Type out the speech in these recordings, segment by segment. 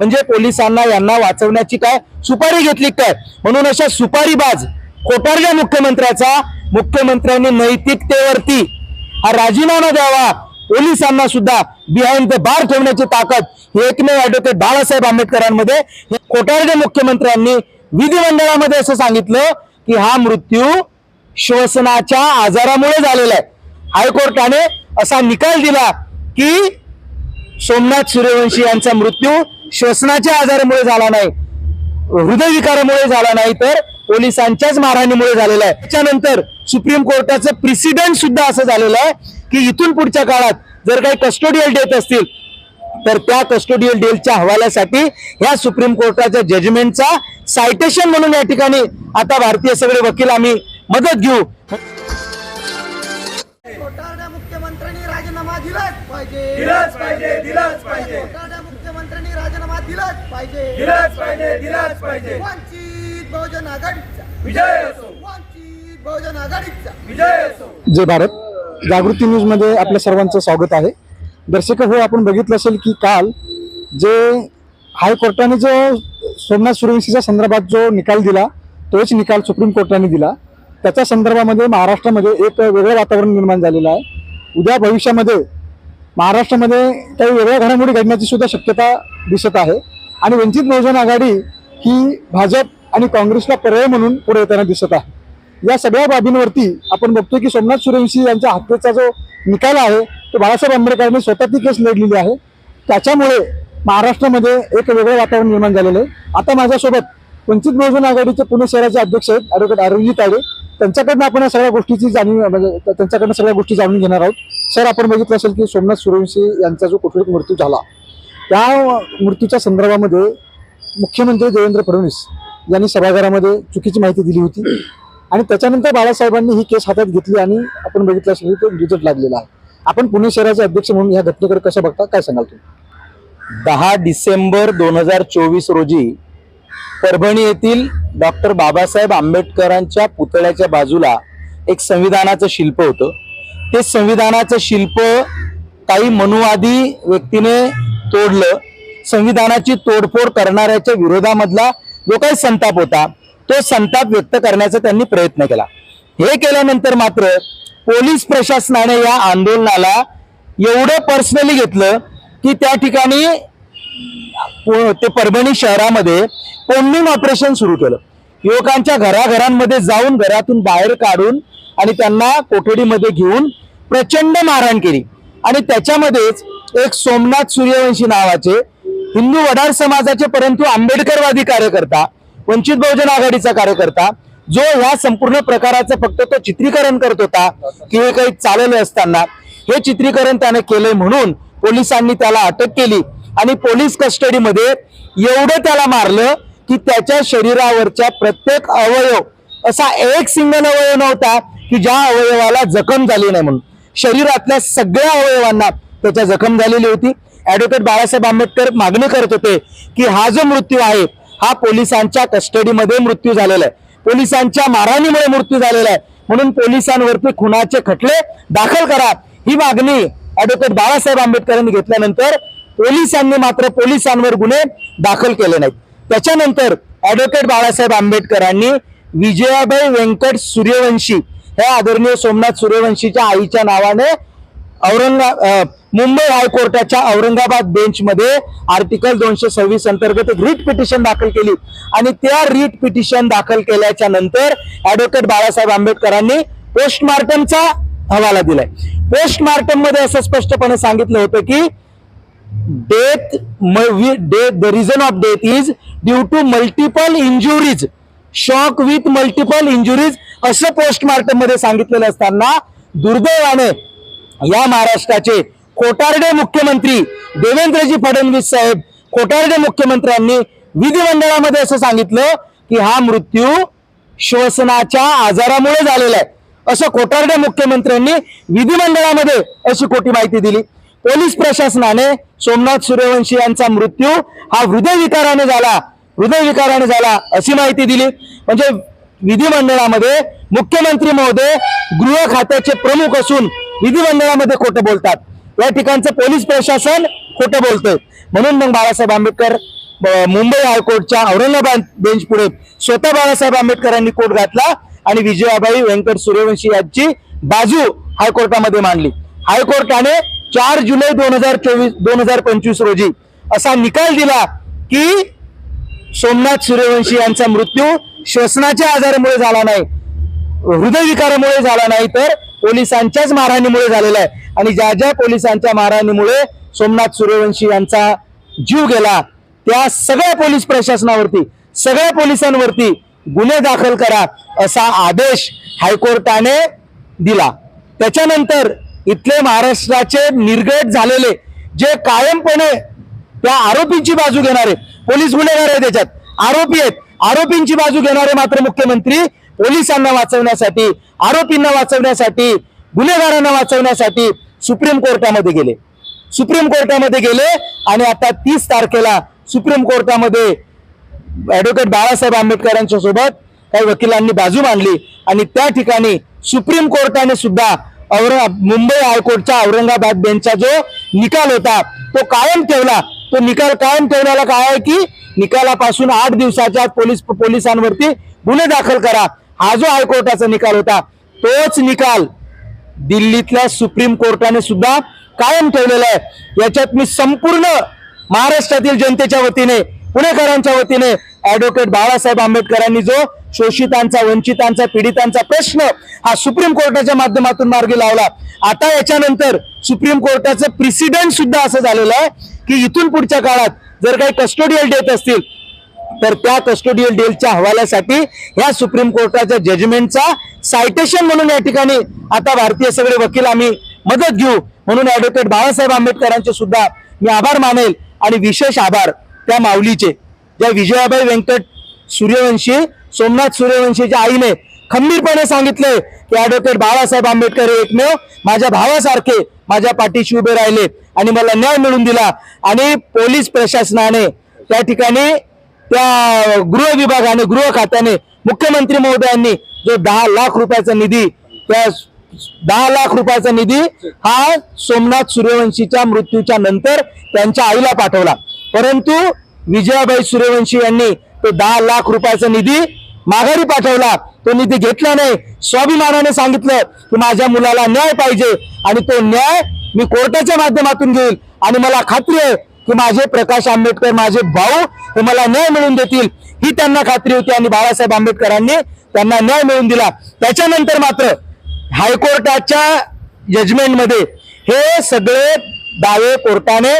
म्हणजे पोलिसांना यांना वाचवण्याची काय सुपारी घेतली काय? म्हणून अशा सुपारीबाज खोटारड्या मुख्यमंत्र्याचा मुख्यमंत्र्यांनी नैतिकतेवरती हा राजीनामा द्यावा. पोलिसांना सुद्धा बिहाइंड द बार ठेवण्याची ताकद हे एकमेव ऍडव्होकेट बाळासाहेब आंबेडकरांमध्ये. हे खोटारडे मुख्यमंत्र्यांनी विधिमंडळामध्ये असं सांगितलं की हा मृत्यू श्वसनाच्या आजारामुळे झालेला आहे. हायकोर्टाने असा निकाल दिला की सोमनाथ सूर्यवंशी यांचा मृत्यू श्वसनाच्या आजारामुळे झाला नाही. हृदयविकारामुळे झाला नाही तर पोलिसांच्याच मारहाणीमुळे झालेला आहे. त्याच्यानंतर सुप्रीम कोर्टाचं प्रेसिडेंट सुद्धा असं झालेलं आहे की इथून पुढच्या काळात जर काही कस्टोडियल डेथ असतील तर त्या कस्टोडियल डेलच्या हवाल्यासाठी ह्या सुप्रीम कोर्टाच्या जजमेंटचा सायटेशन म्हणून या ठिकाणी आता भारतीय सगळे वकील आम्ही मदत घेऊ. मुख्यमंत्र्यांनी राजीनामा दिलाच पाहिजे. दिलाच पाहिजे दिलाच पाहिजे. दिलाच पाहिजे. दिलाच पाहिजे दिलाच पाहिजे. वंचित बहुजन आघाडीचा. विजय असो. वंचित बहुजन आघाडीचा. विजय असो. जय भारत. जागृती न्यूजमध्ये आपल्या सर्वांचं स्वागत आहे. दर्शक हो आपण बघितलं असेल की काल जे हायकोर्टाने जो सोमनाथ सूर्यवंशीच्या संदर्भात जो निकाल दिला तोच निकाल सुप्रीम कोर्टाने दिला. त्याच्या संदर्भामध्ये महाराष्ट्रामध्ये एक वेगळं वातावरण निर्माण झालेलं आहे. उद्या भविष्यामध्ये महाराष्ट्रामध्ये काही वेगळ्या घडामोडी घडण्याची सुद्धा शक्यता दिसत आहे. आणि वंचित बहुजन आघाडी ही भाजप आणि काँग्रेसला पर्याय म्हणून पुढे येताना दिसत आहे. या सगळ्या बाबींवरती आपण बघतोय की सोमनाथ सूर्यवंशी यांच्या हत्येचा जो निकाल आहे तो बाळासाहेब आंबेडकरांनी स्वतः ती केस लढलेली आहे. त्याच्यामुळे महाराष्ट्रामध्ये एक वेगळं वातावरण निर्माण झालेलं आहे. आता माझ्यासोबत वंचित बहुजन आघाडीचे पुणे शहराचे अध्यक्ष आहेत ॲडव्होकेट अरुणजी ताडे त्यांच्याकडनं आपण या सगळ्या गोष्टीची जाणीव म्हणजे त्यांच्याकडनं सगळ्या गोष्टी जाणून घेणार आहोत. सर आपण बघितलं असेल की सोमनाथ सूर्यवंशी यांचा जो कोठडीत मृत्यू झाला त्या मृत्यूच्या संदर्भामध्ये मुख्यमंत्री देवेंद्र फडणवीस यांनी सभागृहामध्ये चुकीची माहिती दिली होती. आणि त्याच्यानंतर बाळासाहेबांनी ही केस हातात घेतली आणि आपण बघितलं असेल की तो रिझल्ट लागलेला आहे. आपण पुणे शहराचे अध्यक्ष म्हणून या घटनेकडे कसं बघता काय सांगाल तुम्ही? दहा डिसेंबर दोन हजार चोवीस रोजी परभणी येथील डॉक्टर बाबासाहेब आंबेडकरांच्या पुतळ्याच्या बाजूला एक संविधानाचं शिल्प होतं. ते संविधानाचं शिल्प काही मनुवादी व्यक्तीने तोडलं. संविधानाची तोडफोड करणाऱ्याच्या विरोधामधला जो काही संताप होता तो संताप व्यक्त करण्याचा त्यांनी प्रयत्न केला. हे केल्यानंतर मात्र पोलीस प्रशासनाने या आंदोलनाला एवढं पर्सनली घेतलं की त्या ठिकाणी ते परभणी शहरामध्ये कोंबिंग ऑपरेशन सुरू केलं. युवकांच्या घराघरांमध्ये जाऊन घरातून बाहेर काढून आणि त्यांना कोठडीमध्ये घेऊन प्रचंड मारहाण केली. आणि त्याच्यामध्येच एक सोमनाथ सूर्यवंशी नावाचे हिंदू वडार समाजाचे परंतु आंबेडकरवादी कार्यकर्ता वंचित बहुजन आघाडीचा कार्यकर्ता जो ह्या संपूर्ण प्रकाराचं फक्त तो चित्रीकरण करत होता की हे काही चालवलं असताना हे चित्रीकरण त्याने केलंय म्हणून पोलिसांनी त्याला अटक केली. आणि पोलीस कस्टडीमध्ये एवढं त्याला मारलं की त्याच्या शरीरावरच्या प्रत्येक अवयव असा एक सिंगल अवयव नव्हता की ज्या अवयवाला जखम झाली नाही म्हणून. शरीरातल्या सगळ्या अवयवांना त्याच्या जखम झालेली होती. ऍडव्होकेट बाळासाहेब आंबेडकर मागणी करत होते की हा जो मृत्यू आहे हा पोलिसांच्या कस्टडीमध्ये मृत्यू झालेला आहे. पोलिसांच्या मारहाणीमुळे मृत्यू झालेला आहे. म्हणून पोलिसांवरती खुनाचे खटले दाखल करा. ही मागणी ऍडव्होकेट बाळासाहेब आंबेडकरांनी घेतल्यानंतर पोलिसांनी मात्र पोलिसांवर गुन्हे दाखल केले नाहीत. त्याच्यानंतर ऍडव्होकेट बाळासाहेब आंबेडकरांनी विजयाबाई व्यंकट सूर्यवंशी ह्या आदरणीय सोमनाथ सूर्यवंशीच्या आईच्या नावाने औरंगा मुंबई हायकोर्टाच्या औरंगाबाद बेंचमध्ये आर्टिकल दोनशे सव्वीस अंतर्गत रीट पिटिशन दाखल केली. आणि त्या रीट पिटिशन दाखल केल्याच्यानंतर ऍडव्होकेट बाळासाहेब आंबेडकरांनी पोस्टमार्टमचा हवाला दिलाय. पोस्टमार्टममध्ये असं स्पष्टपणे सांगितलं होतं की death death the reason of death is due to multiple injuries shock with multiple injuries असं पोस्टमार्टममध्ये सांगितलेलं असताना दुर्दैवाने या महाराष्ट्राचे खोटारडे मुख्यमंत्री देवेंद्रजी फडणवीस साहेब खोटारडे मुख्यमंत्र्यांनी विधिमंडळामध्ये असं सांगितलं की हा मृत्यू श्वसनाच्या आजारामुळे झालेला आहे. असं खोटारडे मुख्यमंत्र्यांनी विधिमंडळामध्ये अशी खोटी माहिती दिली. पोलीस प्रशासनाने सोमनाथ सूर्यवंशी यांचा मृत्यू हा हृदयविकाराने झाला हृदयविकाराने झाला अशी माहिती दिली. म्हणजे विधिमंडळामध्ये मुख्यमंत्री महोदय गृह खात्याचे प्रमुख असून विधिमंडळामध्ये खोटं बोलतात. या ठिकाणचं पोलीस प्रशासन खोटं बोलतंय. म्हणून मग बाळासाहेब आंबेडकर मुंबई हायकोर्टच्या औरंगाबाद बेंच पुढे स्वतः बाळासाहेब आंबेडकरांनी कोर्ट घातला आणि विजयाबाई व्यंकट सूर्यवंशी यांची बाजू हायकोर्टामध्ये मांडली. हायकोर्टाने चार जुलै दोन हजार चोवीस दोन हजार पंचवीस रोजी असा निकाल दिला की सोमनाथ सूर्यवंशी यांचा मृत्यू श्वसनाच्या आजारामुळे झाला नाही हृदयविकारामुळे झाला नाही तर पोलिसांच्याच मारहाणीमुळे झालेला आहे. आणि ज्या ज्या पोलिसांच्या मारहाणीमुळे सोमनाथ सूर्यवंशी यांचा जीव गेला त्या सगळ्या पोलीस प्रशासनावरती सगळ्या पोलिसांवरती गुन्हे दाखल करा असा आदेश हायकोर्टाने दिला. त्याच्यानंतर इथले महाराष्ट्राचे निर्गट झालेले जे कायमपणे त्या आरोपींची बाजू घेणारे पोलीस गुन्हेगार आहे त्याच्यात आरोपी आहेत. आरोपींची बाजू घेणारे मात्र मुख्यमंत्री पोलिसांना वाचवण्यासाठी आरोपींना वाचवण्यासाठी गुन्हेगारांना वाचवण्यासाठी सुप्रीम कोर्टामध्ये गेले. सुप्रीम कोर्टामध्ये गेले आणि आता तीस तारखेला सुप्रीम कोर्टामध्ये ऍडव्होकेट बाळासाहेब आंबेडकरांच्या सोबत काही वकिलांनी बाजू मांडली आणि त्या ठिकाणी सुप्रीम कोर्टाने सुद्धा औरंगा मुंबई हायकोर्टचा औरंगाबाद बेंचचा जो निकाल होता तो कायम ठेवला तो निकाल कायम ठेवण्याला काय आहे की निकालापासून आठ दिवसाच्या पोलीस पोलिसांवरती गुन्हे दाखल करा. हा जो हायकोर्टाचा निकाल होता तोच निकाल दिल्लीतल्या सुप्रीम कोर्टाने सुद्धा कायम ठेवलेला आहे. याच्यात मी संपूर्ण महाराष्ट्रातील जनतेच्या वतीने पुणेकरांच्या वतीने ऍडव्होकेट बाळासाहेब आंबेडकरांनी जो शोषितांचा वंचितांचा पीडितांचा प्रश्न हा सुप्रीम कोर्टाच्या माध्यमातून मार्गी लावला. आता याच्यानंतर सुप्रीम कोर्टाचं प्रिसिडेंट सुद्धा असं झालेलं आहे की इथून पुढच्या काळात जर काही कस्टोडियल डेथ असतील तर त्या कस्टोडियल डेलच्या हवाल्यासाठी ह्या सुप्रीम कोर्टाच्या जजमेंटचा सायटेशन म्हणून या ठिकाणी आता भारतीय सगळे वकील आम्ही मदत घेऊ. म्हणून ऍडव्होकेट बाळासाहेब आंबेडकरांचे सुद्धा मी आभार मानेल आणि विशेष आभार त्या माऊलीचे. ज्या विजयाबाई व्यंकट सूर्यवंशी सोमनाथ सूर्यवंशीच्या आईने खंबीरपणे सांगितले की ॲडव्होकेट बाळासाहेब आंबेडकर हे एकमेव माझ्या भावासारखे माझ्या पाठीशी उभे राहिले आणि मला न्याय मिळवून दिला. आणि पोलीस प्रशासनाने त्या ठिकाणी त्या गृह विभागाने गृह खात्याने मुख्यमंत्री महोदयांनी जो दहा लाख रुपयाचा निधी त्या दहा लाख रुपयाचा निधी हा सोमनाथ सूर्यवंशीच्या मृत्यूच्या नंतर त्यांच्या आईला पाठवला. परंतु विजयाबाई सूर्यवंशी यांनी तो दहा लाख रुपयाचा निधी माघारी पाठवला. तो निधी घेतला नाही. स्वाभिमानाने सांगितलं की माझ्या मुलाला न्याय पाहिजे आणि तो न्याय मी कोर्टाच्या माध्यमातून घेईल. आणि मला खात्री आहे की माझे प्रकाश आंबेडकर माझे भाऊ हे मला न्याय मिळवून देतील. ही त्यांना खात्री होती आणि बाळासाहेब आंबेडकरांनी त्यांना न्याय मिळवून दिला. त्याच्यानंतर मात्र हायकोर्टाच्या जजमेंटमध्ये हे सगळे दावे कोर्टाने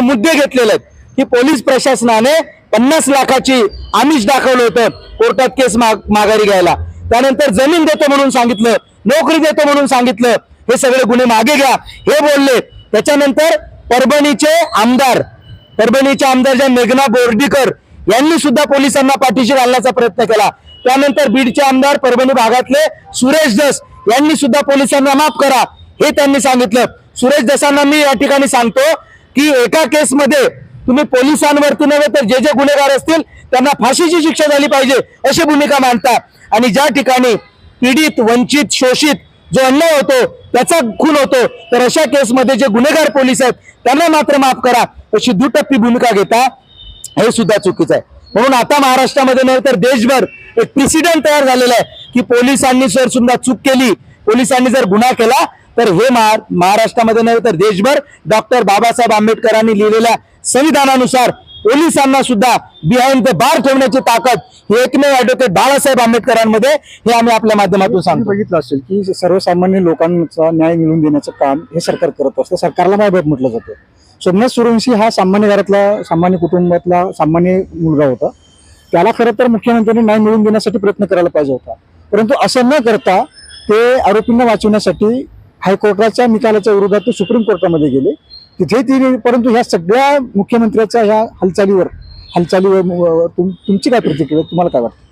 मुद्दे घेतलेले आहेत. की पोलीस प्रशासनाने पन्नास लाखाची आमिष दाखवलं होतं कोर्टात केस माग- माघारी घ्यायला. त्यानंतर जमीन देतो म्हणून सांगितलं नोकरी देतो म्हणून सांगितलं. हे सगळे गुन्हे मागे घ्या. हे बोलले. त्याच्यानंतर परभणीचे आमदार परभणीचे आमदार ज्या मेघना बोर्डीकर यांनी सुद्धा पोलिसांना पाठीशी घालण्याचा प्रयत्न केला. त्यानंतर बीडचे आमदार परभणी भागातले सुरेश दस यांनी सुद्धा पोलिसांना माफ करा. हे त्यांनी सांगितलं. सुरेश दसांना मी या ठिकाणी सांगतो की एका केसमध्ये तुम्ही पोलिसांवरती नव्हे तर जे जे गुन्हेगार असतील त्यांना फाशीची शिक्षा झाली पाहिजे अशी भूमिका मांडता आणि ज्या ठिकाणी पीडित वंचित शोषित जो अन्याय होतो त्याचा खून होतो तर अशा केसमध्ये जे गुन्हेगार पोलीस आहेत त्यांना मात्र माफ करा. अशी दुटप्पी भूमिका घेता हे सुद्धा चुकीचं आहे. म्हणून आता महाराष्ट्रामध्ये नव्हे तर देशभर एक प्रेसिडेंट तयार झालेला आहे की पोलिसांनी जर सुद्धा चूक केली. पोलिसांनी जर गुन्हा केला तर हे महा- महाराष्ट्रामध्ये नव्हे तर देशभर डॉक्टर बाबासाहेब आंबेडकरांनी लिहिलेल्या संविधानानुसार पोलिसांना सुद्धा बिहाइंड द बार ठेवण्याची ताकद हे एकमेव ऍडव्होकेट बाळासाहेब आंबेडकरांमध्ये हे आम्ही आपल्या माध्यमातून सांगतो. बघितलं असेल की सर्वसामान्य लोकांचा न्याय मिळवून देण्याचं काम हे सरकार करत असतं सरकारला मायबाप म्हटलं जातं. सोमनाथ सूर्यवंशी हा सामान्य घरातला सामान्य कुटुंबातला सामान्य मुलगा होता. त्याला खरं तर मुख्यमंत्र्यांनी न्याय मिळवून देण्यासाठी प्रयत्न करायला पाहिजे होता. परंतु असं न करता ते आरोपींना वाचवण्यासाठी हायकोर्टाच्या निकालाच्या विरोधात ते सुप्रीम कोर्टामध्ये गेले. तिथे ती परंतु ह्या सगळ्या मुख्यमंत्र्याच्या ह्या हालचालीवर हालचालीवर तुम- तुमची काय प्रतिक्रिया? तुम्हाला काय वाटतं?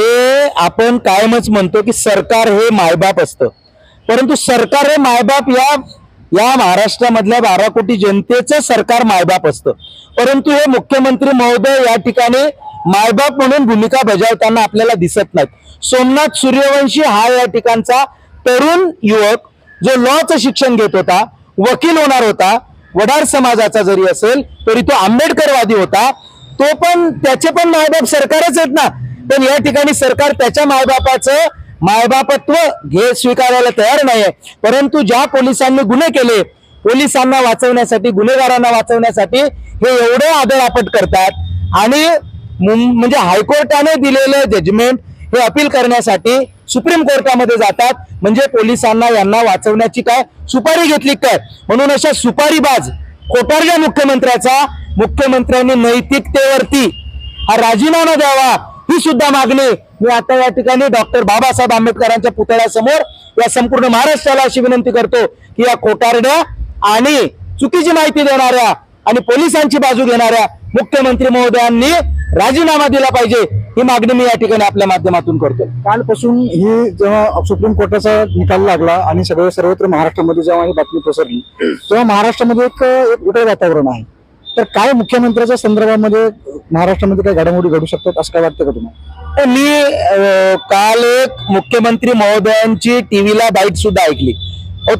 हे आपण कायमच म्हणतो की सरकार हे मायबाप असतं. परंतु सरकार हे मायबाप या या महाराष्ट्रामधल्या बारा कोटी जनतेचं सरकार मायबाप असतं. परंतु हे मुख्यमंत्री महोदय या ठिकाणी मायबाप म्हणून भूमिका बजावताना आपल्याला दिसत नाहीत. सोमनाथ सूर्यवंशी हा या ठिकाणचा तरुण युवक जो लॉचं शिक्षण घेत होता वकील होणार होता वडार समाजाचा जरी असेल तरी तो आंबेडकरवादी होता. तो पण त्याचे पण मायबाप सरकारच आहेत ना. पण या ठिकाणी सरकार त्याच्या मायबापाचं मायबापत्व घे स्वीकारायला तयार नाहीये. परंतु ज्या पोलिसांनी गुन्हे केले पोलिसांना वाचवण्यासाठी गुन्हेगारांना वाचवण्यासाठी हे एवढे आदळआपट करतात आणि मुं- म्हणजे हायकोर्टाने दिलेलं जजमेंट हे अपील करण्यासाठी सुप्रीम कोर्टामध्ये जातात. म्हणजे पोलिसांना यांना वाचवण्याची काय सुपारी घेतली काय? म्हणून अशा सुपारीबाज खोटारड्या मुख्यमंत्र्याचा मुख्यमंत्र्यांनी नैतिकतेवरती हा राजीनामा द्यावा ही सुद्धा मागणी. मी आता या ठिकाणी डॉक्टर बाबासाहेब आंबेडकरांच्या पुतळ्यासमोर या संपूर्ण महाराष्ट्राला अशी विनंती करतो की या खोटारड्या आणि चुकीची माहिती देणाऱ्या आणि पोलिसांची बाजू घेणाऱ्या मुख्यमंत्री महोदयांनी राजीनामा दिला पाहिजे ही मागणी मी या ठिकाणी आपल्या माध्यमातून करतो कालपासून ही जेव्हा सुप्रीम कोर्टाचा निकाल लागला आणि सगळं सर्वत्र महाराष्ट्रामध्ये जेव्हा ही बातमी पसरली तेव्हा महाराष्ट्रामध्ये एक वेगळं वातावरण आहे. तर काय मुख्यमंत्र्याच्या संदर्भामध्ये महाराष्ट्रामध्ये काही घडामोडी घडू शकतात असं काय वाटतं का तुम्हाला? मी काल एक मुख्यमंत्री महोदयांची टीव्हीला बाईट सुद्धा ऐकली.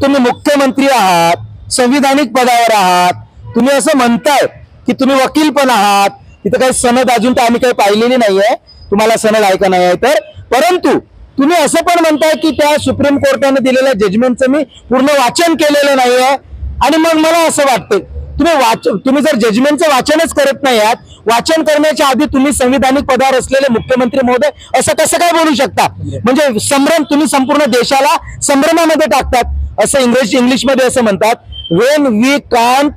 तुम्ही मुख्यमंत्री आहात संविधानिक पदावर आहात तुम्ही असं म्हणताय की तुम्ही वकील पण आहात. तिथं काही सनद अजून तर आम्ही काही पाहिलेली नाहीये. तुम्हाला सनद ऐका नाही आहे तर. परंतु तुम्ही असं पण म्हणताय की त्या सुप्रीम कोर्टाने दिलेल्या जजमेंटचं मी पूर्ण वाचन केलेलं नाहीये. आणि मग मला असं वाटतं तुम्ही वाच तुम्ही जर जजमेंटचं वाचनच करत नाही आहात वाचन करण्याच्या आधी तुम्ही संविधानिक पदावर असलेले मुख्यमंत्री महोदय असं कसं काय बोलू शकता? म्हणजे संभ्रम तुम्ही संपूर्ण देशाला संभ्रमामध्ये टाकतात असं इंग्रजी इंग्लिशमध्ये असं म्हणतात when we can't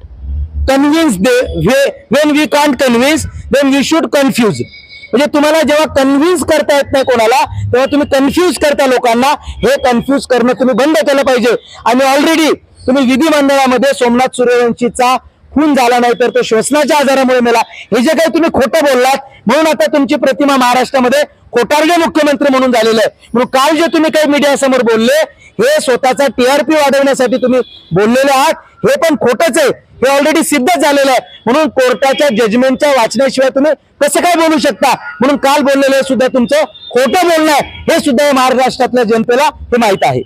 convince they when we can't convince then we should confuse म्हणजे तुम्हाला जेव्हा कन्व्हिन्स करता येत नाही कोणाला तेव्हा तुम्ही कन्फ्यूज करता लोकांना. हे कन्फ्यूज करणं तुम्ही बंद केलं पाहिजे. आणि ऑलरेडी तुम्ही विधिमंडळामध्ये सोमनाथ सूर्यवंशीचा खून झाला नाही तर तो श्वसनाच्या आजारामुळे मेला. हे जे काही तुम्ही खोटं बोललात म्हणून आता तुमची प्रतिमा महाराष्ट्रामध्ये खोटारडे मुख्यमंत्री म्हणून झालेलं आहे. म्हणून काल जे तुम्ही काही मीडिया समोर बोलले हे स्वतःचा टीआरपी वाढवण्यासाठी तुम्ही बोललेले आहात हे पण खोटंच आहे. हे ऑलरेडी सिद्ध झालेलं आहे. म्हणून कोर्टाच्या जजमेंटच्या वाचण्याशिवाय तुम्ही कसं काय बोलू शकता? म्हणून काल बोललेलं सुद्धा तुमचं खोटं बोलणं आहे. हे सुद्धा महाराष्ट्रातल्या जनतेला हे माहीत आहे.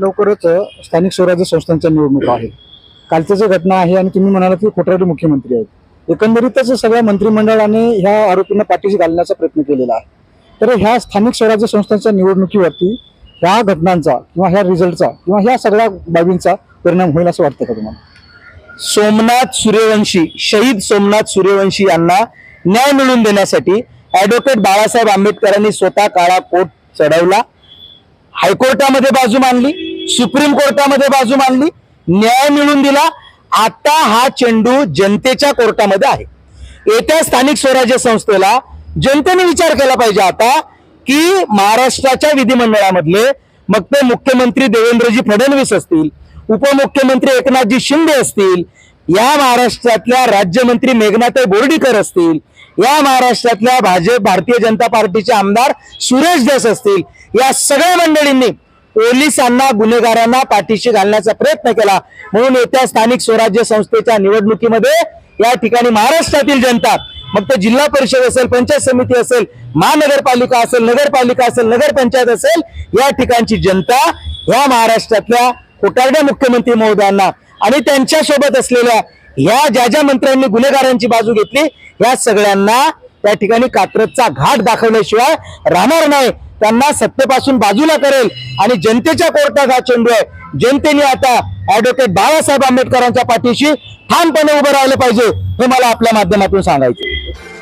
लवकरच स्थानिक स्वराज्य संस्थांच्या निवडणुका आहेत. कालच्या जी घटना आहे आणि तुम्ही म्हणालात की खोटराडे मुख्यमंत्री आहेत. एकंदरीतच सगळ्या मंत्रिमंडळाने ह्या आरोपींना पाठीशी घालण्याचा प्रयत्न केलेला आहे. तर ह्या स्थानिक स्वराज्य संस्थांच्या निवडणुकीवरती ह्या घटनांचा किंवा ह्या रिझल्टचा किंवा ह्या सगळ्या बाबींचा परिणाम होईल असं वाटतं का तुम्हाला? सोमनाथ सूर्यवंशी शहीद सोमनाथ सूर्यवंशी यांना न्याय मिळवून देण्यासाठी ऍडव्होकेट बाळासाहेब आंबेडकरांनी स्वतः काळा कोट चढवला. हायकोर्टामध्ये बाजू मांडली सुप्रीम कोर्टामध्ये बाजू मांडली न्याय मिळून दिला. आता हा चेंडू जनतेच्या कोर्टामध्ये आहे. येत्या स्थानिक स्वराज्य संस्थेला जनतेने विचार केला पाहिजे आता की महाराष्ट्राच्या विधिमंडळामधले मग ते मुख्यमंत्री देवेंद्रजी फडणवीस असतील उपमुख्यमंत्री एकनाथजी शिंदे असतील या महाराष्ट्रातल्या राज्यमंत्री मेघनाताई बोर्डीकर असतील या महाराष्ट्रातल्या भाजप भारतीय जनता पार्टीचे आमदार सुरेश दास असतील या सगळ्या मंडळींनी पोलिसांना गुन्हेगारांना पाठीशी घालण्याचा प्रयत्न केला. म्हणून येत्या स्थानिक स्वराज्य संस्थेच्या निवडणुकीमध्ये या ठिकाणी महाराष्ट्रातील जनता मग ते जिल्हा परिषद असेल पंचायत समिती असेल महानगरपालिका असेल नगरपालिका असेल नगरपंचायत असेल या ठिकाणची जनता या महाराष्ट्रातल्या खोटारड्या मुख्यमंत्री महोदयांना आणि त्यांच्यासोबत असलेल्या ह्या ज्या ज्या मंत्र्यांनी गुन्हेगारांची बाजू घेतली या सगळ्यांना त्या ठिकाणी कात्रजचा घाट दाखवल्याशिवाय राहणार नाही. त्यांना सत्तेपासून बाजूला करेल. आणि जनतेच्या कोर्टात हा चेंडू आहे. जनतेने आता ऍडव्होकेट बाळासाहेब आंबेडकरांच्या पाठीशी ठामपणे उभं राहिलं पाहिजे हे मला आपल्या माध्यमातून सांगायचं